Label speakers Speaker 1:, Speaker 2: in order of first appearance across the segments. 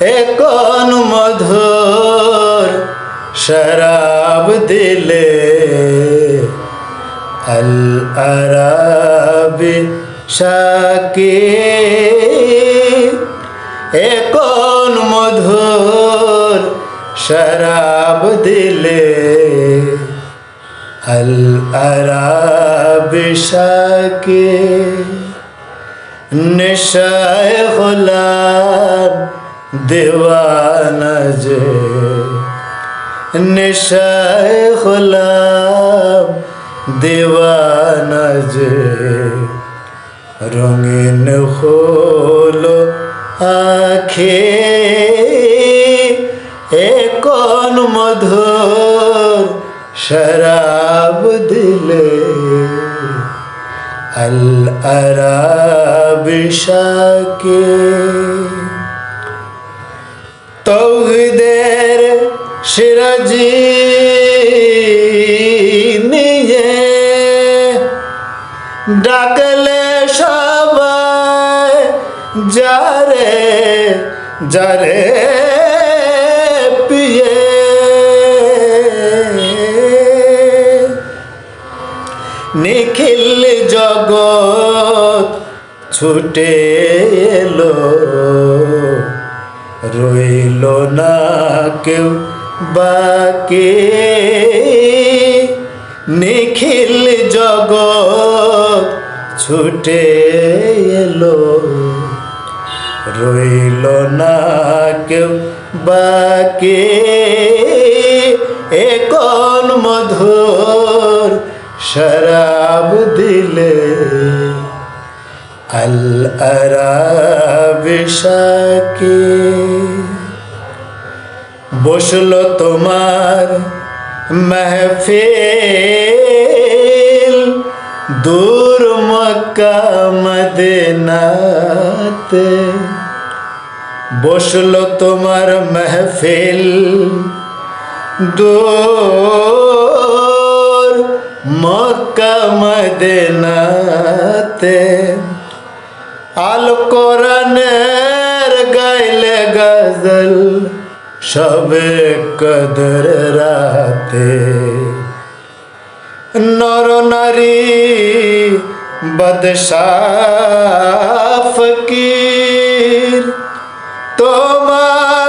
Speaker 1: এখন মধুর শরাব দিলে? আল আরাবি শাকি এখন মধুর শরাব দিলে? আল আরাবি শাকি নেশায় গোলাম দেওয়ানা যে নেশায় গোলাম দেওয়ানা যে রঙিন হলো আখে এখন মধুর শরাব দিলে আল আরাব শাকে তৌহিদের সিরাজি নিয়ে ডাকলে সবাই যারে যারে পিয়ে। নিখিল জগৎ ছুটে এলো রইল না কেউ বাকি। নিখিল জগৎ ছুটে এলো। রইল না কেউ বাকি। এখন মধুর শরাব দিলে আল আরাব শাকি বসল তোমার মেহফিল দূর মক্কা মদিনাতে। বসল তোমার মেহফিল দূর মক্কা মদিনাতে। আল কোরআনের গাইলে গজল সবে কদর রাতে। নর নারী বদশাফ তোমার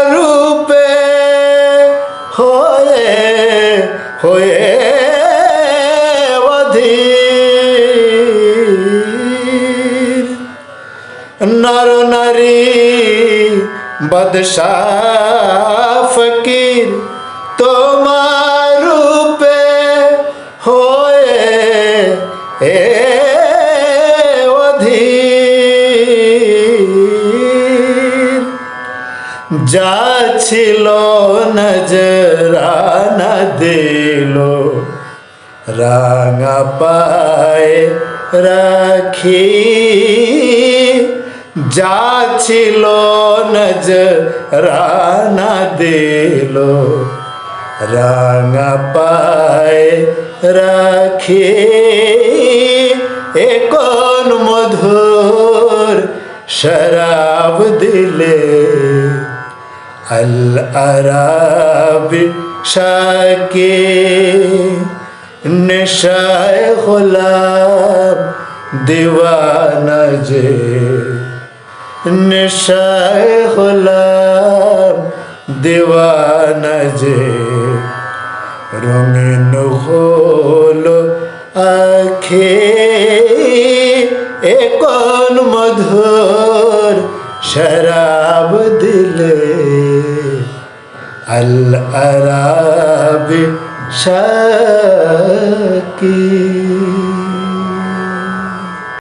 Speaker 1: নর নারী বদশাহ ফকির তোমার রূপে হয়ে এ অধীর যা ছিল নজরানা দিল রাঙা পায় রাখি যা ছিল নজরানা দিল, রাঙা পায় রাখি। এখন মধুর শরাব দিলে? আল আরাব শাকে নেশায় গোলাম দিওয়ানা যে নেশায় গোলাম দিওয়ানা যে রঙিন হলো আখে। এখন মধুর শরাব দিলে? আল আরাব শাকি